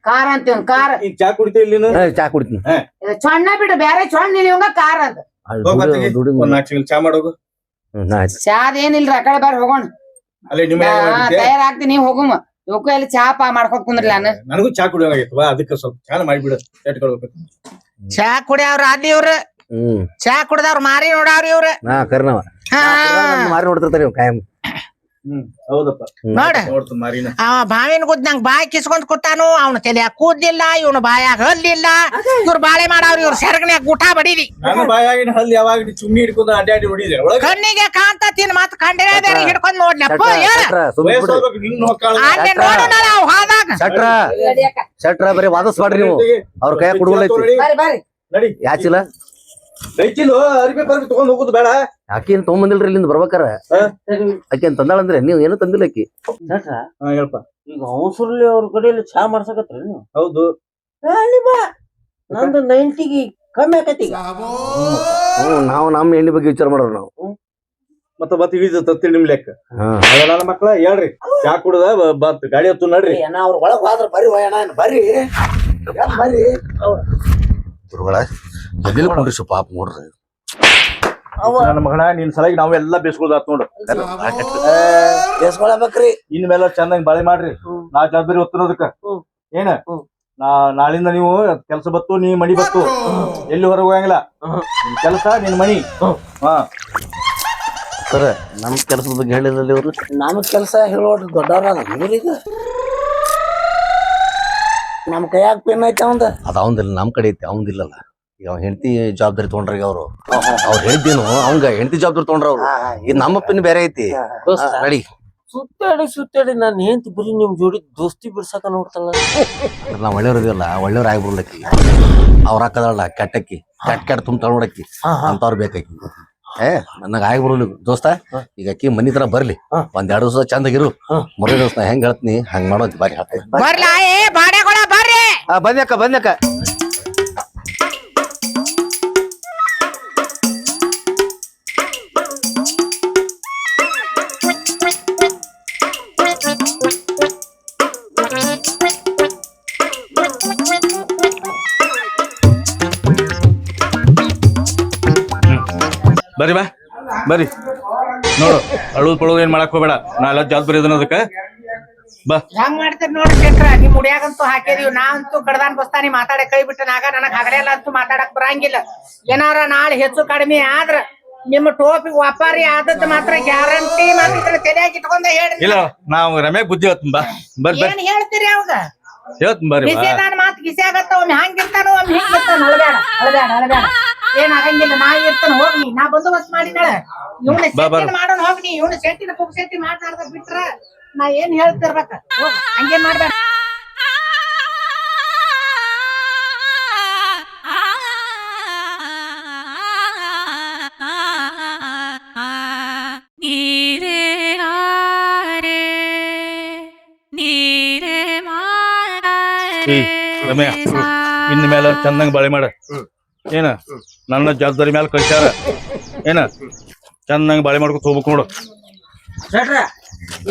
ಕಾರ ಕಾರ ಅಂತೀವ್ ಕಾರ್ ಈಗ ಚಾ ಕುಡಿತೀವಿ ಇಲ್ಲಿ ನೀನು? ಚಾ ಕುಡಿತೀನಿ. ಇದು ಚೊಣ್ಣ ಬಿಡು ಬೇರೆ ಚೊಣ್ಣ ಇವಂಗ ಖಾರ ಅಂತ ಅಲ್ಲಿ ಹೋಗ್ ದುಡಿ- ದುಡಿ ಒಂದ್ ನಾಲ್ಕು ಚೀಲ ಚಾ ಮಾಡೋಗು. ಹ್ಮ್, ನಾ ಆಯ್ತು. ಚಾದ್ ಏನಿಲ್ರಿ ಆ ಕಡೆ ಬಾರಿ ಹೋಗೋಣ. ಅಲ್ಲೇ ನಿಮ್ಮ ನಾ ಮನ್ಯಾಗ ಮಾಡಿದ್ದೆ. ತಯಾರಾಗ್ತೀನಿ ನೀವ್ ಹೋಗುಮ. ಇವಕ್ಕೂ ಎಲ್ಲಿ ಚಾ ಪಾ ಮಾಡ್ಕೊತ್ ಕುಂದ್ರಿ ನಾನು. ನನಗೂ ಚಾ ಕುಡಿಯೋಂಗಾಗಿತ್ತು ಬಾ ಅದಕ್ಕೆ ಸ್ವಲ್ಪ ಚಾ ಮಾಡಿಬಿಡು ಚಾ ಕುಡಿಯವ್ರ ಅಲ್ಲಿ ಇವ್ರ? ಹ್ಮ್. ಚಾ ಕುಡ್ದವ್ರ ಮಾರಿ ನೋಡವ್ರಿ ಇವ್ರ? ನಾ ಕರ್ನವ ಹಾ. ಮಾರಿ ನೋಡ್ತಿರ್ತಾರ ಇವ್ ಕಾಯಂ. ನೋಡ. ಅವ ಬಾವಿನ ಗುದ್ದಂಗ್ ಬಾಯಿ ಕಿಸ್ಕೊಂಡ್ ಕೂತಾನು ಅವನ ತಲೆ ಕೂದ್ಲಿಲ್ಲ ಇವನು ಬಾಯಾಗ ಹಲ್ಲಿಲ್ಲ ಇವ್ರ ಬಾಳೆ ಮಾಡವ್ರಿ ಇವ್ರ ಸೆರಗನ್ಯಾಗ ಊಟ ಬಡಿದಿ ನಾನು ಬಾಯಾಗಿನ ತಿನ್ ಯಾವಾಗ ಚುಮ್ಮಿ ಹಿಡ್ಕೊಂಡು ಅಡ್ಡಾಡಿ ಹೊಡಿದೆ? ಒಳಗೆ ಕಣ್ಣಿಗೆ ಕಾಂತತಿನ್ ಮತ್ ಕಂಡೇ ಬೇರೆ ಹಿಡ್ಕೊಂಡ್ ನೋಡ್ಲಪ್ಪ ಅಲ್ಲಿ ನೋಡೋಣ ನಾವು ಹೋದಾಗ ಶೆಟ್ರ. ನಡಿಯಕ್ಕ. ಶೆಟ್ರ ಬರೀ ಮಾಡ್ರಿ ನೀವು. ಅವ್ರ ಕೈ ನಡಿ ಯಾಚಿಲ್ಲ ಕೈಚಿಲು ಅರಿಬಿ ಬರ್ಬಿ ತಗೊಂಡ್ ಹೋಗುದು ಬೇಡ. ಆಕಿನ್ ತೊಗೊಂಬಂದಿಲ್ರಿ ಇಲ್ಲಿಂದ ಬರ್ಬೇಕಾರ? ಆಕಿನ್ ತಂದಾಳಂದ್ರೆ ನೀವ್ ಏನು ತಂದಿಲ್ಲ ಆಕಿ. ಶೆಟ್ರ ಹೇಳಪ್ಪ. ಹೇಳ್ಪ ಈಗ ಅವಸರ್ಲಿ ಅವ್ರ ಕಡೆಯಲ್ಲಿ ಚಾ ಮಾಡ್ಸಕತ್ರಿ ನೀವು? ಹೌದು. ಬಾ. ನಂದು ನೈಂಟಿಗೆ ಕಮ್ಮಿ ಆಕತಿ ಈಗ. ನಾವು ನಮ್ಮ ಹೆಣ್ಣಿ ಬಗ್ಗೆ ವಿಚಾರ ಮಾಡೋರು ನಾವು. ಮತ್ತ ಬತ್ ಇಳಿದ ತತ್ತಿ ನಿಮ್ ಲೆಕ್ಕ. ನನ್ನ ಮಕ್ಳ ಹೇಳ್ರಿ. ಚಾ ಕುಡ್ದ ಬ- ಬತ್ ಗಾಡಿ ಹತ್ತು ನಡ್ರಿ. ಏನ ಅವ್ರ ಒಳಗ್ ಹೋದ್ರ ಬರ್ರಿ ಅಣ್ಣ ಬರ್ರಿ? ಬರ್ರಿ? ಗುರುಗಳ ಎಲ್ಲಿ ಕೊಂಡ್ರಿ ಪಾಪ ನೋಡ್ರಿ. ನನ್ನ ಮಗನ ನಿನ್ ಸಲಾಗಿ ನಾವೆಲ್ಲ ಬೇಸ್ಕೊಳ್ದಾತ್ ನೋಡು. ಬೇಸ್ಕೊಳಬೇಕ್ರಿ. ಇನ್ ಮೇಲೆ ಚೆನ್ನಾಗಿ ಬಾಳೆ ಮಾಡ್ರಿ. ನಾ ಜವಾಬ್ದಾರಿ ಒತ್ತಿರೋದಕ್ಕ. ಏನ? ನಾ ನಾಳಿಂದ ನೀವು ಕೆಲಸ ಬತ್ತು ನೀ ಮಣಿ ಬತ್ತು. ಎಲ್ಲಿ ಹೊರಗೆ ಹೋಗಂಗಿಲ್ಲ. ನಿನ್ ಕೆಲಸ ನಿನ್ ಮಣಿ. ಹಾ. ಸರ ನಮ್ ಕೆಲಸದ ಬಗ್ಗೆ ಹೇಳಿದ್ರಲ್ಲಿ ಇವ್ರು. ನಮ್ ಕೆಲಸ ಹೇಳೋಡ್ರಿ ದೊಡ್ಡವ್ರ ಇವ್ರೀಗ ನಮ್ ಕೈಯಾಗ ಪೇನ್ ಐತೆ ಅವಂದ. ಅದ ಅವಂದಿಲ್ಲ ನಮ್ ಕಡೆ ಐತೆ ಅವಂದಿಲ್ಲಲ್ಲ. ಈಗ ಅವ್ನ ಹೆಂಡತಿ ಜವಾಬ್ದಾರಿ ತೊಗೊಂಡ್ರಿ ಅವರು. ಅವ್ರು ಹೇಳ್ದೇನು ಅವಂಗ ಹೆಂಡತಿ ಜವಾಬ್ದಾರಿ ತೊಗೊಂಡ್ರ ಅವ್ರು ಇದು ನಮ್ಮಪ್ಪನ ಬೇರೆ ಐತಿ. ನಡಿ ಸುತ್ತಾಡಿ ಸುತ್ತಾಡಿ ನಾನು ಏಂತ ಬರೀ ನಿಮ್ ಜೋಡಿ ದೋಸ್ತಿ ಬಿಡ್ಸಾಕ ನೋಡ್ತಲ್ಲ. ನಾವ್ ಒಳ್ಳೆಯವ್ರ ಇದೀವಲ್ಲ ಒಳ್ಳೆಯವ್ರ ಆಗ್ಬಿಡ್ಲಕ್ಕಿ. ಅವ್ರ ಹಾಕದಲ್ಲ ಕೆಟ್ಟಕ್ಕಿ. ಕೆಟ್ಟ ಕೆಟ್ಟ ತುಂಬ ತಗೊಂಡಕ್ಕಿ ಅಂತವ್ರು ಬೇಕಾಕಿ ಏ ನನಗ ಆಗ್ಬಿಡ್ಲಿ ದೋಸ್ತ. ಈಗ ಅಕ್ಕಿ ಮನಿ ತರ ಬರ್ಲಿ. ಒಂದ್ ಎರಡು ದಿವಸ ಚಂದಾಗಿರು ಮೊದಲ ಮರೇ ದಿವಸ ಹೆಂಗ್ ಹೇಳ್ತೀನಿ ಹಂಗ್ ಮಾಡೋದ್ ಬಾರಿ ಹೇಳ್ತೀನಿ. ಬರ್ಲಾ ಬರ್ರಿ. ಬಂದ್ಯಾಕ ಬಂದ್ಯಾಕ ಬರ್ರಿ ಬಾ. ಬರ್ರಿ. ನೋಡು ಅಳುದ್ ಪಳುದ್ ಏನ್ ಮಾಡಕ್ ಹೋಗ್ಬೇಡ. ನಾ ಎಲ್ಲ ಜವಾಬ್ದಾರಿ ಇದನ್ನ ಅದಕ್ಕ. ಬಾ. ಹೆಂಗ್ ಮಾಡ್ತೀರಿ ನೋಡಿ ಶೆಟ್ರ ನಿಮ್ ಹುಡಿಯಾಗಂತೂ ಹಾಕಿದೀವಿ ನಾವಂತೂ ಕಡ್ದಾನ್ ಬಸ್ತಾನಿ ಮಾತಾಡಕ್ ಕೈ ಬಿಟ್ಟನಾಗ ನನಗ್ ಹಗಡೆಲ್ಲ ಅಂತೂ ಮಾತಾಡಕ್ ಬರಂಗಿಲ್ಲ. ಏನಾರ ನಾಳೆ ಹೆಚ್ಚು ಕಡಿಮೆ ಆದ್ರ ನಿಮ್ಮ ಟೋಪಿ ವ್ಯಾಪಾರಿ ಆದದ್ದು ಮಾತ್ರ ಗ್ಯಾರಂಟಿ ಮಾತ್ರ ತಲೆಯಾಗಿ ಇಟ್ಕೊಂಡ ಹೇಳಿ ಇಲ್ಲ ನಾವು ರಮ್ಯಾಗ ಬುದ್ಧಿ ಹೇಳ್ತೀನಿ ಬಾ. ಬರ್ರಿ ಬರ್ರಿ. ಏನ್ ಹೇಳ್ತೀರಿ ಅವಾಗ? ಹೇಳ್ತೀನಿ ಬರ್ರಿ ಬಾ. ನಿಸೇದಾನ ಮಾತು ಬಿಸಿ ಆಗತ್ತ ಒಮ್ಮೆ ಹಂಗಿರ್ತಾನ ಒಮ್ಮೆ ಹಿಂಗಿರ್ತಾನ ಅಳಬೇಡ ಅಳಬೇಡ ಅಳಬೇಡ ಏನ್ ಆಗಂಗಿಲ್ಲ ನಾ ಇರ್ತಾನ ಹೋಗ್ನಿ ನಾ ಬಂದೋಬಸ್ತ್ ಮಾಡಿದಾಳ ಇವನ ಶೆಟ್ಟಿನ ಮಾಡೋಣ ಹೋಗ್ನಿ ಇವನ ಸೆಟ್ಟಿನ ಪುಕ್ ಸೆಟ್ಟಿ ಮಾತಾಡ್ದ ಬಿಟ್ರ ನಾ ಏನ್ ಹೇಳ್ತಿರ್ಬೇಕ? ಹೋಗ್ ಹಂಗೇನ್ ಮಾಡ್ಬೇಡ. ರಮ್ಯಾ, ಇನ್ ಮೇಲೆ ಚಂದಂಗ್ ಬಾಳೆ ಮಾಡ. ಏನ? ನನ್ನ ಜವಾಬ್ದಾರಿ ಮೇಲೆ ಕಳಿಸ್ಯಾರ. ಏನ? ಚಂದಂಗ್ ಬಾಳೆ ಮಾಡ್ಕೊತ ಹೋಗ್ಬೇಕು ನೋಡು.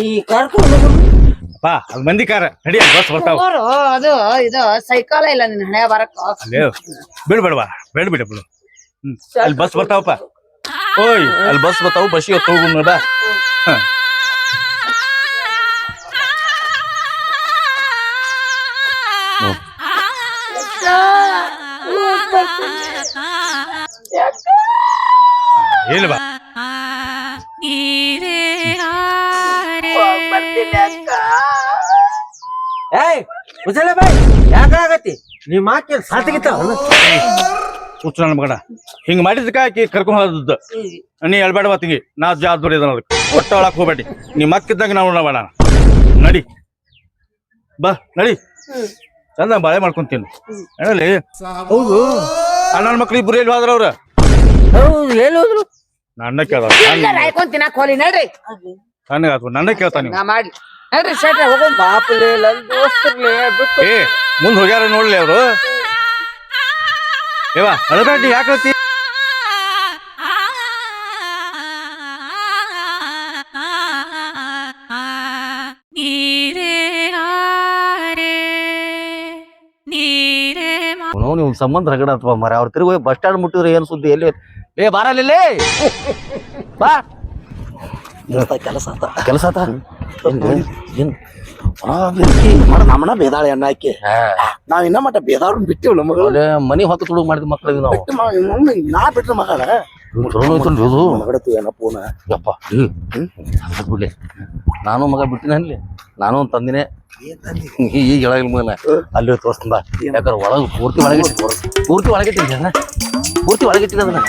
ಈ ಬಾ ಅದ್ ಮಂದಿ ಕಾರ. ನಡಿ ಬಸ್ ಬರ್ತಾವ. ಅದು ಇದು ಸೈಕಲ್ ಇಲ್ಲ ನಿನ್ ಹಣೆ ಬರಕ್ಕ ಬಿಡ್ ಬಿಡವಾ ಬೇಡ ಬಿಡ ಬಿಡು. ಹ್ಮ್ ಅಲ್ಲಿ ಬಸ್ ಬರ್ತಾವಪ್ಪ. ಓಯ್ ಅಲ್ಲಿ ಬಸ್ ಬರ್ತಾವ ಬಸ್ಸಿಗೆ ಹೊತ್ತು ಹೋಗು ಕುಚಲ ಬಾಯ್ ಯಾಕಾಗತಿ? ನೀ ಮಾಕೆ ಸಾತಗಿತ್ತ ಹುಚ್ಚು ನನ್ನ ಮಗನ. ಹಿಂಗ್ ಮಾಡಿದ್ಕ ಆಕಿ ಕರ್ಕೊಂಡ್ ಹೋದದ್ದು. ನೀ ಹೇಳ್ಬೇಡ ತಿಂಗಿ ನಾ ಜವಾಬ್ದಾರಿ ಇದ ಅದಕ್ಕೆ ಒಟ್ಟ ಒಳಕ್ ಹೋಗ್ಬೇಡಿ. ನೀ ಮಕ್ಕಿದ್ದಂಗೆ ನಾವು ನೋಡಬೇಡ ನಡಿ. ಬಾ ನಡಿ. ಚಂದ ಬಾಳೆ ಮಾಡ್ಕೊಂತೀನಿ ಹೇಳಲಿ ಹೌದು. ಅಣ್ಣನ ಮಕ್ಳು ಇಬ್ರು ಎಲ್ಲಿ ಹೋದ್ರ ಅವ್ರ? ಹೌದು ಎಲ್ಲಿ ಹೋದ್ರು? ನನ್ನ ಕೇಳ ತಿನ್ನಕ್ ಹೋಲಿ ನಡ್ರಿ. ನನಗ ಆತು ನನ್ನ ಕೇಳ್ತಾನ ನೀವು. ನಾ ಮಾಡ್ಲಿ. ಹೋಗೋಣ ಪಾಪಲೇ ನನ್ ದೋಸ್ತರ್ಲೇ ಬಿಟ್ಟು. ಏ ಮುಂದ್ ಹೋಗ್ಯಾರ ನೋಡ್ಲಿ ಅವ್ರು. ಏವ ಅಳಬೇಡಿ ಯಾಕತ್ತಿ ನೀರೇ ನೀರೇ ನಾವು ನಿಮ್ ಸಂಬಂಧ ರಗಡ ಅಥವಾ ಮರ ಅವ್ರ ತಿರುಗಿ ಬಸ್ ಸ್ಟ್ಯಾಂಡ್ ಮುಟ್ಟಿದ್ರೆ ಏನ್ ಸುದ್ದಿ? ಎಲ್ಲಿ ಏ ಬಾರಲ್ಲೇ ಬಾ. ಕೆಲಸ ಆತ. ಕೆಲಸ ಆತ? ನಮ್ಮನ ಬೇದಾಳೆ ಎಣ್ಣ ಆಕಿ ನಾವ್ ಇನ್ನ ಮಟ್ಟ ಬೇದಾವ್ರನ್ನ ಬಿಟ್ಟಿವ್ ನಮಗ ಮನಿ ಹೊತ್ತು ತುಡುಗ್ ಮಾಡಿದ ಮಕ್ಳಿಗೆ ನಾವು. ನಾ ಬಿಟ್ರ ಮಗಳ ಬಿಡ್ಲಿ. ನಾನು ಮಗ ಬಿಟ್ಟಿನ ಅಲ್ಲಿ ನಾನು ತಂದಿನೇ. ಈಗ ಹೇಳಂಗಿಲ್ಲ ಮಗನ. ಅಲ್ಲಿ ತೋರಿಸ್ತಂದ ಯಾಕಂದ್ರೆ ಒಳಗೆ ಪೂರ್ತಿ ಒಳಗಿಟ್ಟು ಪೂರ್ತಿ ಒಳಗಿಟ್ಟಿದ್ದೆ ಪೂರ್ತಿ ಒಳಗಿಟ್ಟಿದ್ದೆ ಅದನ್ನ.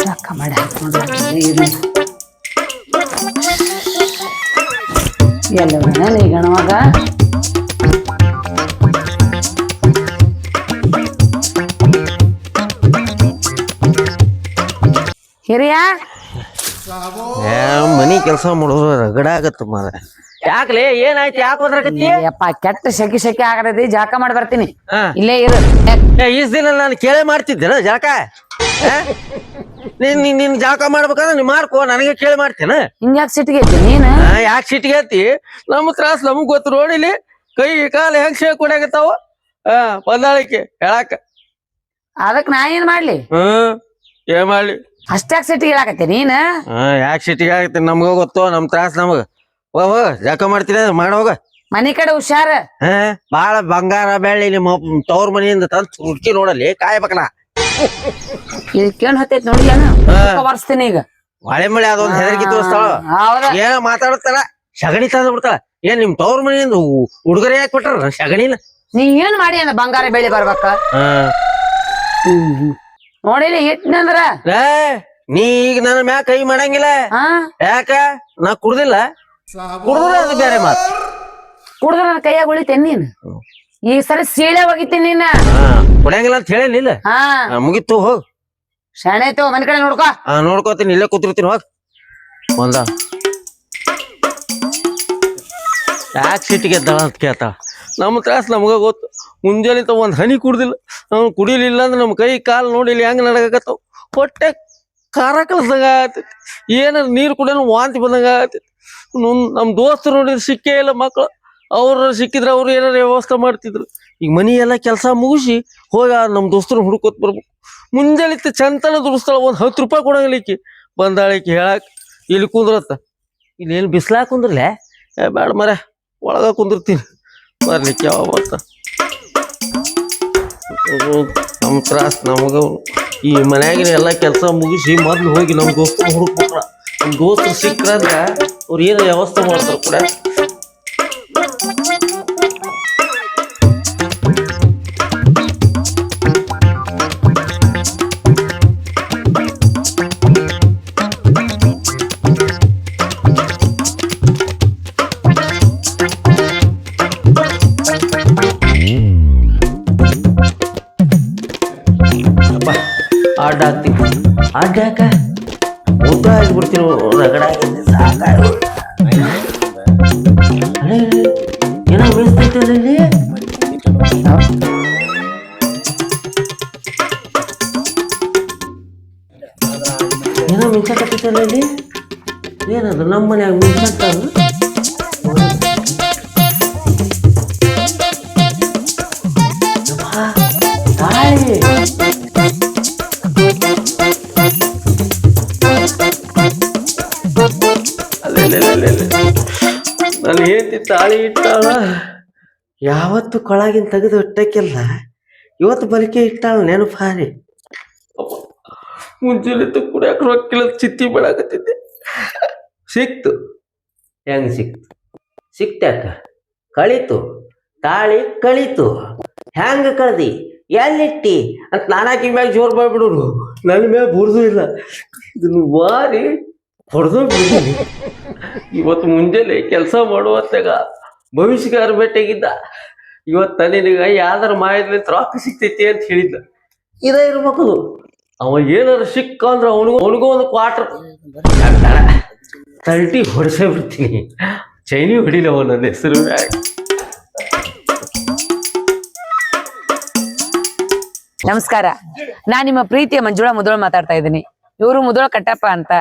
ಜಾಕ ಮಾಡಿ ಹಾಕೊಂಡು ಇರ್ಲಿ ಎಲ್ಲ ನೀ ಗಣವಾಗ ಹಿರಿಯ? ಮನಿ ಕೆಲಸ ಮಾಡೋದು ರಗಡ ಆಗತ್ತ ಮಾರ ಯಾಕಲೆ? ಏನಾಯ್ತು? ಯಾಕೆ ಹೋದ್ರಕತ್ತಿ ಯಪ್ಪ ಕೆಟ್ಟ ಶೆಕಿ ಶೆಕಿ ಆಗತೈತಿ ಜಾಕ ಮಾಡಿ ಬರ್ತೀನಿ. ಹಾ. ಇಲ್ಲೇ ಇರು. ಈಸ್ ದಿನ ನಾನು ಕೇಳೇ ಮಾಡ್ತಿದ್ದೇನ ಜಾಕ ಆ? ನೀನ್ ನೀನ್ ನೀನ್ ಜಾಕ ಮಾಡ್ಬೇಕಂದ್ರೆ ನೀ ಮಾಡ್ಕೋ ನನಗೆ ಕೇಳಿ ಮಾಡ್ತೇನ? ಹಿಂಗ್ಯಾಕ್ ಸಿಟ್ಟಿಗೆ ಐತಿ ನೀನ್? ಯಾಕೆ ಸಿಟ್ಟಿಗೆ ಐತಿ ನಮ್ಮ ತ್ರಾಸ್ ನಮಗ್ ಗೊತ್ತು ನೋಡಿಲಿ ಕೈ ಕಾಲ ಹೆಂಗ್ ಶೇಕ್ ಕೊಡಾಕತ್ತಾವ ಆ ಹೊಂದಾಳಿಕೆ ಹೇಳಾಕ. ಅದಕ್ ನಾ ಏನ್ ಮಾಡ್ಲಿ? ಹ್ಮ್ ಏನ್ ಮಾಡ್ಲಿ? ಅಷ್ಟ್ಯಾಕ್ ಸಿಟ್ಟಿಗೆ ಹೇಳಾಕತ್ತಿ ನೀನ್? ಹಾ ಯಾಕೆ ಸಿಟ್ಟಿಗೆ ಆಗತ್ತೆ ನಮ್ಗ ಗೊತ್ತು ನಮ್ ತ್ರಾಸ್ ನಮಗ. ಹೋಗ ಹೋಗ ಜಾಕ ಮಾಡ್ತೀನಿ ಮಾಡ ಹೋಗ. ಮನಿ ಕಡೆ ಹುಷಾರ. ಹಾ ಬಾಳ ಬಂಗಾರ ಬೆಳ್ಳಿ ನಿಮ್ಮ ತವ್ರ ಮನೆಯಿಂದ ತಂದ್ ಹುಡ್ಕಿ ನೋಡಲ್ಲಿ ಕಾಯ್ಬೇಕನ ಹತ್ತೈತಿ ನೋಡಿ ಈಗ. ಮಳೆ ಮಳೆ ಅದೊಂದ್ ಹೆದರಿಕೆ ತೋರಿಸ್ತಾಳ? ಹೌದ ಏನ ಮಾತಾಡ್ತಾರ ಸಗಣಿ ತಂದ್ ಬಿಡ್ತಾಳ. ಏನ್ ನಿಮ್ ತವ್ರ ಮನೆಯಿಂದ ಉಡುಗೊರೆ ಯಾಕೆ ಕೊಟ್ರ? ಸಗಣಿನ ನೀ ಏನ್ ಮಾಡಿ ಅಂದ ಬಂಗಾರ ಬೆಳ್ಳಿ ಬರ್ಬೇಕ? ನೋಡಿಲಿ ಹಿಟ್ನಂದ್ರ ಲೇ, ನೀ ಈಗ ನನ್ನ ಮ್ಯಾಗ ಕೈ ಮಾಡಂಗಿಲ್ಲ. ಹಾ. ಯಾಕ? ನಾ ಕುಡ್ದಿಲ್ಲ. ಕುಡ್ದ್ರ ಅದು ಬೇರೆ ಮಾತು. ಕುಡ್ದ್ರ ನನ್ನ ಕೈಯಾಗ ಉಳಿತೇನ್ ನೀನ್? ಈ ಸರಿ ಸೀಳೆ ಹೋಗಿತ್ತೀನಿ ನೀನ್. ಹಾ ಕುಡಿಯಂಗಿಲ್ಲ ಅಂತ ಹೇಳಿಲ್ಲ ಹಾ. ಮುಗಿತು ಹೋಗ್. ಶಾಣೆ ಐತೋ ಮನೆ ಕಡೆ ನೋಡ್ಕೋ. ಆ ನೋಡ್ಕೋತೀನಿ ಇಲ್ಲೇ ಕೂತಿರ್ತೀನಿ ಹೋಗ್. ಒಂದ ಯಾಕೆ ಎದ್ದಾಳ ಅಂತ ಕೇಳ್ತಾಳ? ನಮ್ಮ ತ್ರಾಸ ನಮಗ ಗೊತ್ತು. ಮುಂಜಾನೆ ತ ಒಂದ್ ಹನಿ ಕುಡ್ದಿಲ್ಲ. ನಾವು ಕುಡಿಲಿಲ್ಲ ಅಂದ್ರೆ ನಮ್ಮ ಕೈ ಕಾಲು ನೋಡಿಲ್ಲ ಇಲ್ಲಿ ಹೆಂಗ್ ನಡಕತ್ತಾವ ಹೊಟ್ಟೆ ಕಾರ ಕಲಸಂಗ ಆಗತೈತಿ. ಏನಾರ ನೀರು ಕುಡಿಯೋನು ವಾಂತಿ ಬಂದಂಗ ಆಗತೈತಿ. ನಮ್ಮ ದೋಸ್ತರು ನೋಡಿದ್ರೆ ಸಿಕ್ಕೇ ಇಲ್ಲ ಮಕ್ಕಳು ಅವ್ರ ಸಿಕ್ಕಿದ್ರೆ ಅವ್ರು ಏನಾರ ವ್ಯವಸ್ಥೆ ಮಾಡ್ತಿದ್ರು. ಈಗ ಮನಿ ಎಲ್ಲ ಕೆಲಸ ಮುಗಿಸಿ ಹೋಗ ನಮ್ಮ ದೋಸ್ತರು ಹುಡ್ಕೋತ್ ಬರ್ಬೇಕು. ಮುಂಜಾನೆ ಚಂತನ ದುಡಿಸ್ತಾಳ ಒಂದ್ ಹತ್ತು ರೂಪಾಯಿ ಕೊಡಂಗಿಲ್ಲ ಬಂದಾಳಿಕಿ ಹೇಳಕ್, ಇಲ್ಲಿ ಕುಂದ್ರತ್ತ. ಇಲ್ಲಿ ಏನು ಬಿಸ್ಲಾಗ ಏ ಬೇಡ ಮರ ಒಳಗ ಕುಂದಿರ್ತೀನಿ. ಬರ್ಲಿಕ್ಕೆ ಯಾವ ಬರ್ತ? ನಮ್ಮ ತ್ರಾಸ ನಮಗ. ಈ ಮನ್ಯಾಗಿನ ಎಲ್ಲ ಕೆಲಸ ಮುಗಿಸಿ ಮೊದ್ಲು ಹೋಗಿ ನಮ್ಮ ದೋಸ್ತರು ಹುಡುಕ್ಬೇಕ್ರ ನಮ್ಮ ದೋಸ್ತರು ಸಿಕ್ಕ್ರಂದ್ರ ಅವ್ರು ಏನು ವ್ಯವಸ್ಥೆ ಮಾಡ್ತಾರ ಕೂಡ. ಅಡ್ಡ ಹಾಕ್ತೀನಿ. ಅಡ್ಡ ಆಗಿಬಿಡ್ತೀನಿ ರಗಡ. ಏನೋ ಇಲ್ಲಿ ಏನೋ ಮಿಂಚಕತ್ತೈತಲ್ಲ ಏನದು ನಮ್ಮ ಮನ್ಯಾಗ ನಾನು ಹೇಳ್ತಿ ತಾಳಿ ಇಟ್ಟಾಳ? ಯಾವತ್ತು ಕೊಳಗಿನ ತೆಗೆದು ಇಟ್ಟಕ್ಕೆಲ್ಲ. ಇವತ್ತು ಬಲಿಕೆ ಇಟ್ಟಾಳ ನೆನಪು ಹಾರಿ ಮುಂಜಾನೆ ಕುಡಿಯಾಕ ರೊಕ್ಕಿಲ್ಲ, ಚಿತ್ತಿ ಬೆಳಕತ್ತಿದ್ದೆ. ಸಿಕ್ತು. ಹೆಂಗ್ ಸಿಕ್ತು? ಸಿಕ್ತಾಕ ಕಳಿತು. ತಾಳಿ ಕಳಿತು. ಹೆಂಗ ಕಳ್ದಿ? ಎಲ್ಲಿಟ್ಟಿ? ಅಂತ ನಾನಾಕಿ ಮ್ಯಾಗ ಜೋರ್ ಮಾಡ್ಬಿಡೋರು. ನನ್ನ ಮ್ಯಾಗ ಬುರ್ದು ಇಲ್ಲ. ಇದನ್ನು ವಾರಿ ಹೊಡೆದು ಬಿಡ್ತೀನಿ ಇವತ್ತು ಮುಂಜಾನೆ ಕೆಲಸ ಮಾಡುವತ್ತಾಗ ಭವಿಷ್ಯಗಾರ ಭೇಟಿಯಾಗಿದ್ದ. ಇವತ್ತು ನಿನಗ ಯಾವ್ದಾರ ಮಾಡಿದ್ಲಿಂತ ರೊಕ್ಕ ಸಿಗ್ತೈತಿ ಅಂತ ಹೇಳಿದ್ದ. ಇದ ಇರ್ಬೇಕು ಅವ ಏನಾರ ಸಿಕ್ಕ ಅಂದ್ರೆ ಅವನಿಗೂ ಅವನಿಗೂ ಒಂದು ಕ್ವಾರ್ಟರ್ ತರ್ಟಿ ಹೊಡೆಸೇ ಬಿಡ್ತೀನಿ. ಚೈನಿ ಹೊಡಿಲಿ ಅವ ನನ್ನ ಹೆಸರು. ನಮಸ್ಕಾರ. ನಾನು ನಿಮ್ಮ ಪ್ರೀತಿಯ ಮಂಜುಳ ಮುದೋಳ್ ಮಾತಾಡ್ತಾ ಇದ್ದೀನಿ. ಇವರು ಮುದೋಳ ಕಟ್ಟಪ್ಪ ಅಂತ.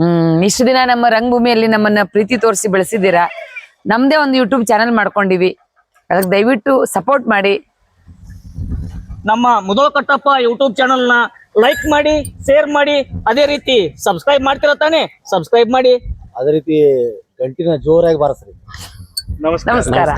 ಹ್ಮ್ ಇಷ್ಟು ದಿನ ನಮ್ಮ ರಂಗಭೂಮಿಯಲ್ಲಿ ನಮ್ಮನ್ನ ಪ್ರೀತಿ ತೋರಿಸಿ ಬೆಳೆಸಿದ್ದೀರಾ? ನಮ್ದೇ ಒಂದು ಯೂಟ್ಯೂಬ್ ಚಾನೆಲ್ ಮಾಡ್ಕೊಂಡಿವಿ. ಅದಕ್ಕೆ ದಯವಿಟ್ಟು ಸಪೋರ್ಟ್ ಮಾಡಿ. ನಮ್ಮ ಮುದೋಳ ಕಟ್ಟಪ್ಪ ಯೂಟ್ಯೂಬ್ ಚಾನೆಲ್ನ ನ ಲೈಕ್ ಮಾಡಿ ಶೇರ್ ಮಾಡಿ. ಅದೇ ರೀತಿ ಸಬ್ಸ್ಕ್ರೈಬ್ ಮಾಡ್ತಿರ ತಾನೆ? ಸಬ್ಸ್ಕ್ರೈಬ್ ಮಾಡಿ. ಅದೇ ರೀತಿ ಗಂಟಿನ ಜೋರಾಗಿ ಬಾರಿಸ್ರಿ. ನಮಸ್ಕಾರ.